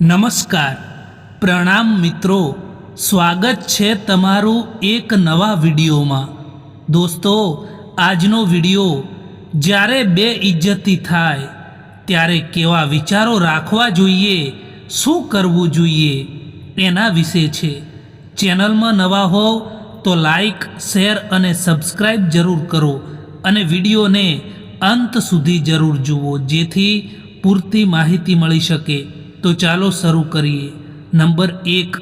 નમસ્કાર. પ્રણામ મિત્રો. સ્વાગત છે તમારું એક નવા વિડીયોમાં. દોસ્તો, આજનો વીડિયો જ્યારે બે ઇજ્જતી થાય, ત્યારે કેવા વિચારો રાખવા જોઈએ, શું કરવું જોઈએ, એના વિશે છે. ચેનલમાં નવા હોવ તો લાઈક, શેર અને સબસ્ક્રાઈબ જરૂર કરો અને વિડીયોને અંત સુધી જરૂર જુઓ, જેથી પૂરતી માહિતી મળી શકે. તો ચાલો શરૂ કરીએ. નંબર એક,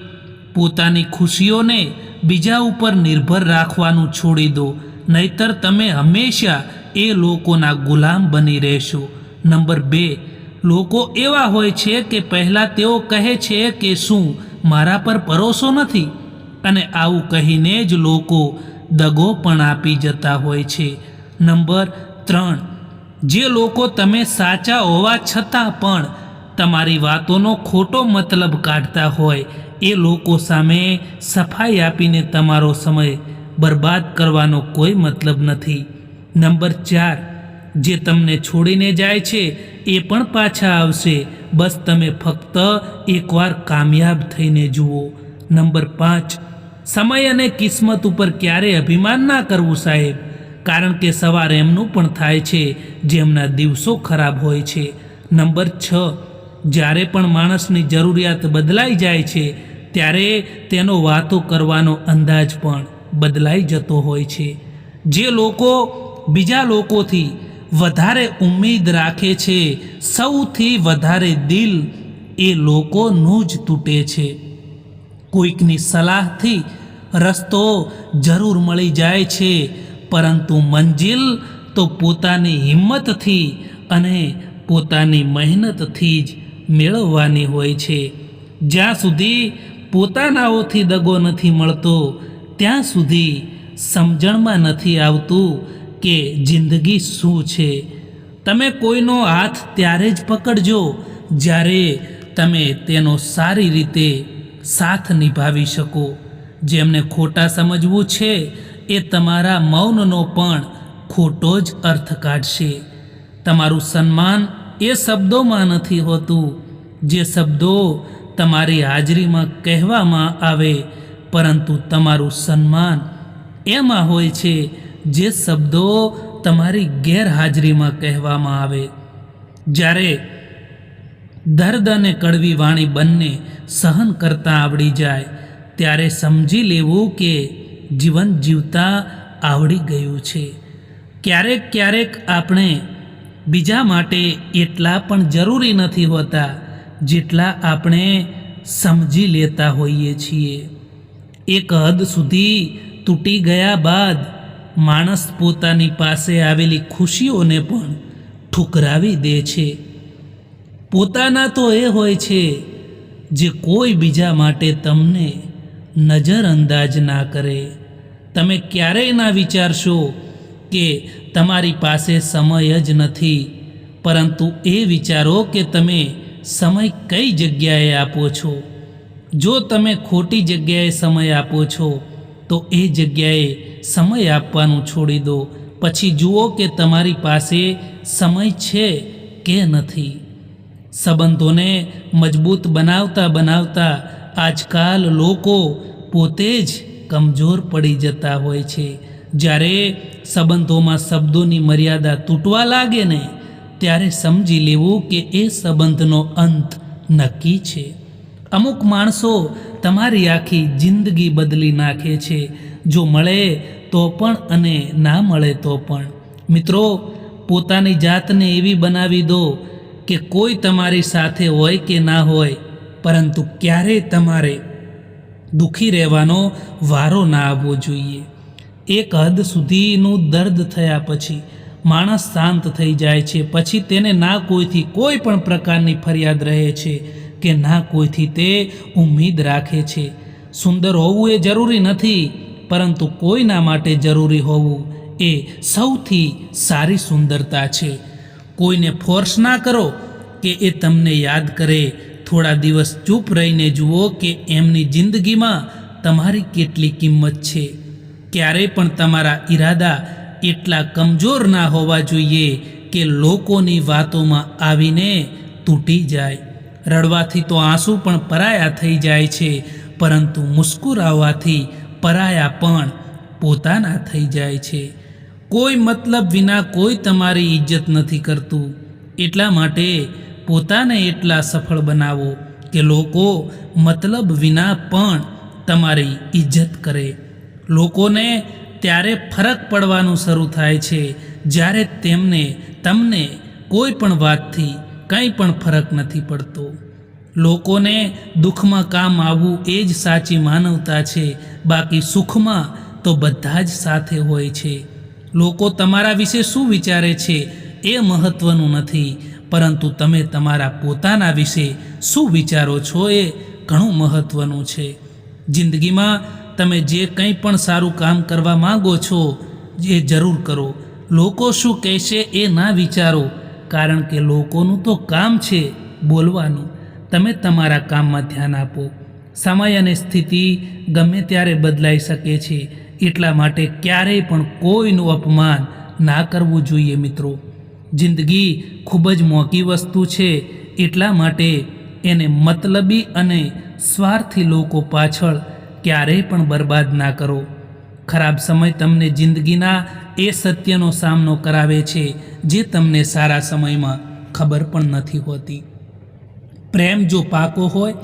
પોતાની ખુશીઓને બીજા ઉપર નિર્ભર રાખવાનું છોડી દો. નહીતર તમે હંમેશા એ લોકોના ગુલામ બની રહેશો. નંબર બે, લોકો એવા હોય છે કે પહેલાં તેઓ કહે છે કે શું, મારા પર ભરોસો નથી? અને આવું કહીને જ લોકો દગો પણ આપી જતા હોય છે. નંબર ત્રણ, જે લોકો તમે સાચા હોવા છતાં પણ તમારી વાતોનો ખોટો મતલબ કાઢતા હોય, એ લોકો સામે સફાઈ આપીને તમારો સમય બરબાદ કરવાનો કોઈ મતલબ નથી. નંબર ચાર, જે તમને છોડીને જાય છે, એ પણ પાછા આવશે. બસ તમે ફક્ત એકવાર કામયાબ થઈને જુઓ. નંબર પાંચ, સમય અને કિસ્મત ઉપર ક્યારે અભિમાન ના કરવું સાહેબ? કારણ કે સવાર એમનું પણ થાય છે જેમના દિવસો ખરાબ હોય છે. નંબર છ જ્યારે પણ માણસની જરૂરિયાત બદલાઈ જાય છે, ત્યારે તેનો વાતો કરવાનો અંદાજ પણ બદલાઈ જતો હોય છે. જે લોકો બીજા લોકોથી વધારે ઉમ્મીદ રાખે છે, સૌથી વધારે દિલ એ લોકોનું જ તૂટે છે. કોઈકની સલાહથી રસ્તો જરૂર મળી જાય છે, પરંતુ મંજિલ તો પોતાની હિંમતથી અને પોતાની મહેનતથી જ મેળવવાની હોય છે. જ્યાં સુધી પોતાનાઓથી દગો નથી મળતો, ત્યાં સુધી સમજણમાં નથી આવતું કે જિંદગી શું છે. તમે કોઈનો હાથ ત્યારે જ પકડજો જ્યારે તમે તેનો સારી રીતે સાથ નિભાવી શકો. જેમને ખોટા સમજવું છે, એ તમારા મૌનનો પણ ખોટો જ અર્થ કાઢશે. તમારું સન્માન એ શબ્દોમાં નથી હોતું. જે શબ્દો તમારી હાજરીમાં કહેવામાં આવે, પરંતુ તમારું સન્માન એમાં હોય છે, જે શબ્દો તમારી ગેરહાજરીમાં કહેવામાં આવે. જ્યારે દર્દ અને કડવી વાણી બંને સહન કરતાં આવડી જાય, ત્યારે સમજી લેવું કે જીવન જીવતા આવડી ગયું છે. ક્યારેક ક્યારેક આપણે બીજા માટે એટલા પણ જરૂરી નથી હોતા જેટલા આપણે સમજી લેતા હોઈએ છીએ. એક હદ સુધી તૂટી ગયા બાદ માણસ પોતાની પાસે આવેલી ખુશીઓને પણ ઠુકરાવી દે છે. પોતાના તો એ હોય છે જે કોઈ બીજા માટે તમને નજરઅંદાજ ના કરે. તમે ક્યારેય ના વિચારશો કે તમારી પાસે સમય જ નથી. પરંતુ એ વિચારો કે તમે સમય કઈ જગ્યાએ આપો છો? જો તમે ખોટી જગ્યાએ સમય આપો છો, તો એ જગ્યાએ સમય આપવાનું છોડી દો. પછી જુઓ કે તમારી પાસે સમય છે કે નથી. સંબંધોને મજબૂત બનાવતા બનાવતા આજકાલ લોકો પોતે જ કમજોર પડી જતા હોય છે. જ્યારે સંબંધોમાં શબ્દોની મર્યાદા તૂટવા લાગે ને, ત્યારે સમજી લેવું કે એ સંબંધનો અંત નક્કી છે. અમુક માણસો તમારી આખી જિંદગી બદલી નાખે છે. જો મળે તો પણ અને ના મળે તો પણ. મિત્રો, પોતાની જાતને એવી બનાવી દો કે કોઈ તમારી સાથે હોય કે ના હોય, પરંતુ ક્યારેય તમારે દુઃખી રહેવાનો વારો ના આવવો જોઈએ. એક હદ સુધીનું દર્દ થયા પછી માણસ શાંત થઈ જાય છે. પછી તેને ના કોઈથી કોઈ પણ પ્રકારની ફરિયાદ રહે છે કે ના કોઈથી તે ઉમ્મીદ રાખે છે. સુંદર હોવું એ જરૂરી નથી, પરંતુ કોઈના માટે જરૂરી હોવું એ સૌથી સારી સુંદરતા છે. કોઈને ફોર્સ ના કરો કે એ તમને યાદ કરે. થોડા દિવસ ચૂપ રહીને જુઓ કે એમની જિંદગીમાં તમારી કેટલી કિંમત છે. ક્યારેય પણ તમારા ઈરાદા એટલા કમજોર ના હોવા જોઈએ કે લોકોની વાતોમાં આવીને તૂટી જાય. રડવાથી તો આંસુ પણ પરાયા થઈ જાય છે, પરંતુ મુસ્કુરાવવાથી પરાયા પણ પોતાના થઈ જાય છે. કોઈ મતલબ વિના કોઈ તમારી ઇજ્જત નથી કરતું. એટલા માટે પોતાને એટલા સફળ બનાવો કે લોકો મતલબ વિના પણ તમારી ઇજ્જત કરે. લોકોને ત્યારે ફરક પડવાનું શરૂ થાય છે જ્યારે તેમને, તમને કોઈ પણ વાતથી કંઈ પણ ફરક નથી પડતો. લોકોને દુઃખમાં કામ આવવું એ જ સાચી માનવતા છે, બાકી સુખમાં તો બધા જ સાથે હોય છે. લોકો તમારા વિશે શું વિચારે છે એ મહત્ત્વનું નથી, પરંતુ તમે તમારા પોતાના વિશે શું વિચારો છો એ ઘણું મહત્ત્વનું છે. જિંદગીમાં તમે જે કંઈ પણ સારું કામ કરવા માંગો છો, એ જરૂર કરો. લોકો શું કહેશે એ ના વિચારો, કારણ કે લોકોનું તો કામ છે બોલવાનું. તમે તમારા કામમાં ધ્યાન આપો. સમય અને સ્થિતિ ગમે ત્યારે બદલાઈ શકે છે. એટલા માટે ક્યારેય પણ કોઈનું અપમાન ના કરવું જોઈએ મિત્રો. જિંદગી ખૂબ જ મોંઘી વસ્તુ છે, એટલા માટે એને મતલબી અને સ્વાર્થી લોકો પાછળ ક્યારેય પણ બરબાદ ના કરો. ખરાબ સમય તમને જિંદગીના એ સત્યનો સામનો કરાવે છે જે તમને સારા સમયમાં ખબર પણ નથી હોતી. પ્રેમ જો પાકો હોય,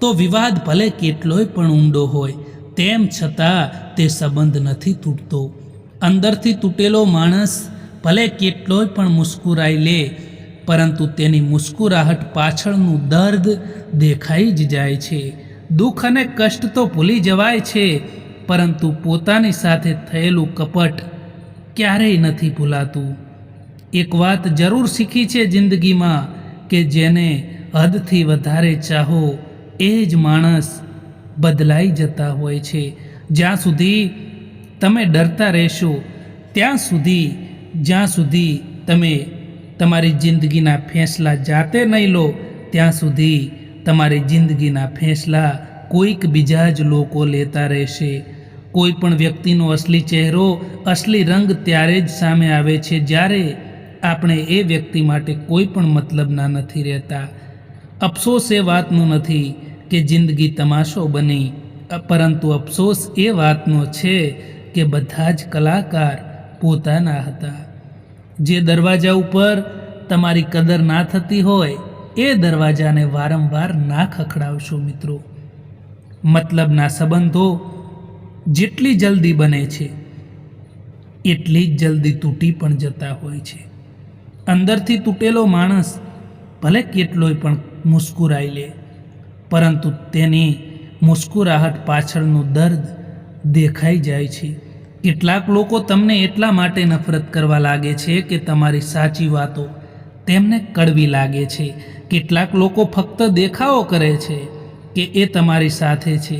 તો વિવાદ ભલે કેટલોય પણ ઊંડો હોય, તેમ છતાં તે સંબંધ નથી તૂટતો. અંદરથી તૂટેલો માણસ ભલે કેટલોય પણ મુસ્કુરાઈ લે, પરંતુ તેની મુસ્કુરાહટ પાછળનું દર્દ દેખાઈ જ જાય છે. દુઃખ અને કષ્ટ તો ભૂલી જવાય છે, પરંતુ પોતાની સાથે થયેલું કપટ ક્યારેય નથી ભૂલાતું. એક વાત જરૂર શીખી છે જિંદગીમાં કે જેને હદથી વધારે ચાહો, એ જ માણસ બદલાઈ જતા હોય છે. જ્યાં સુધી તમે ડરતા રહેશો, ત્યાં સુધી, જ્યાં સુધી તમે તમારી જિંદગીના ફેંસલા જાતે નહીં લો, ત્યાં સુધી તમારી જિંદગીના ફેંસલા કોઈક બીજા જ લોકો લેતા રહેશે. કોઈ પણ વ્યક્તિનો અસલી ચહેરો, અસલી રંગ ત્યારે જ સામે આવે છે જ્યારે આપણે એ વ્યક્તિ માટે કોઈ પણ મતલબના નથી રહેતા. અફસોસ એ વાતનો નથી કે જિંદગી તમાશો બની, પરંતુ અફસોસ એ વાતનો છે કે બધા જ કલાકાર પોતાના હતા. જે દરવાજા ઉપર તમારી કદર ના થતી હોય એ દરવાજાને વારંવાર ના ખખડાવશો મિત્રો. મતલબના સંબંધો જેટલી જલ્દી બને છે, એટલી જ જલ્દી તૂટી પણ જતા હોય છે. અંદરથી તૂટેલો માણસ ભલે કેટલોય પણ મુસ્કુરાઈ લે, પરંતુ તેની મુસ્કુરાહટ પાછળનું દર્દ દેખાઈ જાય છે. કેટલાક લોકો તમને એટલા માટે નફરત કરવા લાગે છે કે તમારી સાચી વાતો તેમને કડવી લાગે છે. કેટલાક લોકો ફક્ત દેખાવો કરે છે કે એ તમારી સાથે છે,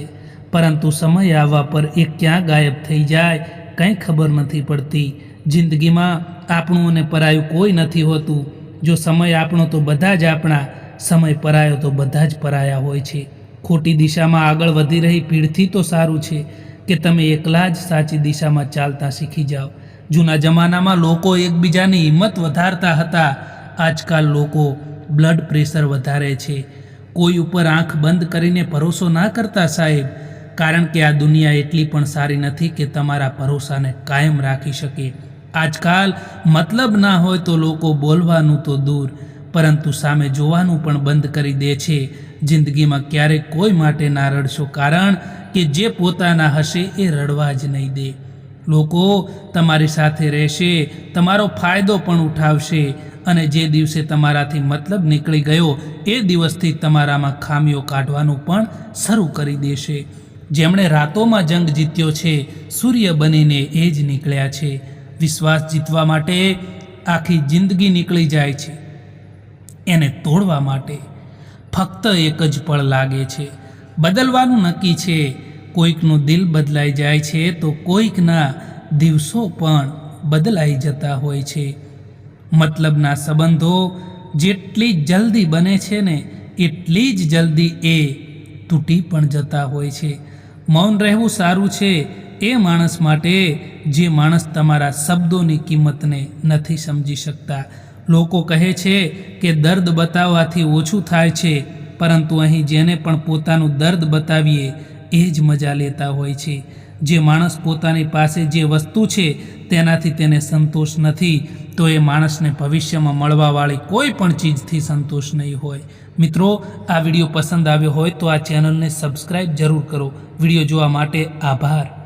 પરંતુ સમય આવવા પર એ ક્યાં ગાયબ થઈ જાય કંઈ ખબર નથી પડતી. જિંદગીમાં આપણું અને પરાયું કોઈ નથી હોતું. જો સમય આપણો તો બધા જ આપણા, સમય પરાયો તો બધા જ પરાયા હોય છે. ખોટી દિશામાં આગળ વધી રહી પીઢથી તો સારું છે કે તમે એકલા જ સાચી દિશામાં ચાલતા શીખી જાઓ. જૂના જમાનામાં લોકો એકબીજાની હિંમત વધારતા હતા. આજકાલ લોકો બ્લડ પ્રેશર વધારે છે. કોઈ ઉપર આંખ બંધ કરીને ભરોસો ના કરતા સાહેબ, કારણ કે આ દુનિયા એટલી પણ સારી નથી કે તમારા ભરોસાને કાયમ રાખી શકે. આજકાલ મતલબ ના હોય તો લોકો બોલવાનું તો દૂર, પરંતુ સામે જોવાનું પણ બંધ કરી દે છે. જિંદગીમાં ક્યારેક કોઈ માટે ના રડશો, કારણ કે જે પોતાના હશે એ રડવા જ નહીં દે. લોકો તમારી સાથે રહેશે, તમારો ફાયદો પણ ઉઠાવશે અને જે દિવસે તમારાથી મતલબ નીકળી ગયો, એ દિવસથી તમારામાં ખામીઓ કાઢવાનું પણ શરૂ કરી દેશે. જેમણે રાતોમાં જંગ જીત્યો છે, સૂર્ય બનીને એ જ નીકળ્યા છે. વિશ્વાસ જીતવા માટે આખી જિંદગી નીકળી જાય છે, એને તોડવા માટે. ફક્ત એક જ પળ લાગે છે. બદલવાનું નક્કી છે, કોઈકનું દિલ બદલાઈ જાય છે તો કોઈકના દિવસો પણ બદલાઈ જતા હોય છે. મતલબના સંબંધો જેટલી જલ્દી બને છે ને, એટલી જ જલ્દી એ તૂટી પણ જતા હોય છે. મૌન રહેવું સારું છે એ માણસ માટે જે માણસ તમારા શબ્દોની કિંમતને નથી સમજી શકતા. લોકો કહે છે કે દર્દ બતાવવાથી ઓછું થાય છે, પરંતુ અહીં જેને પણ પોતાનું દર્દ બતાવીએ એ જ મજા લેતા હોય છે. જે માણસ પોતાની પાસે જે વસ્તુ છે તેનાથી તેને સંતોષ નથી, તો એ માણસને ભવિષ્યમાં મળવાવાળી કોઈ પણ ચીજથી સંતોષ નહીં હોય. મિત્રો, આ વીડિયો પસંદ આવ્યો હોય તો આ ચેનલને સબસ્ક્રાઈબ જરૂર કરો. વીડિયો જોવા માટે આભાર.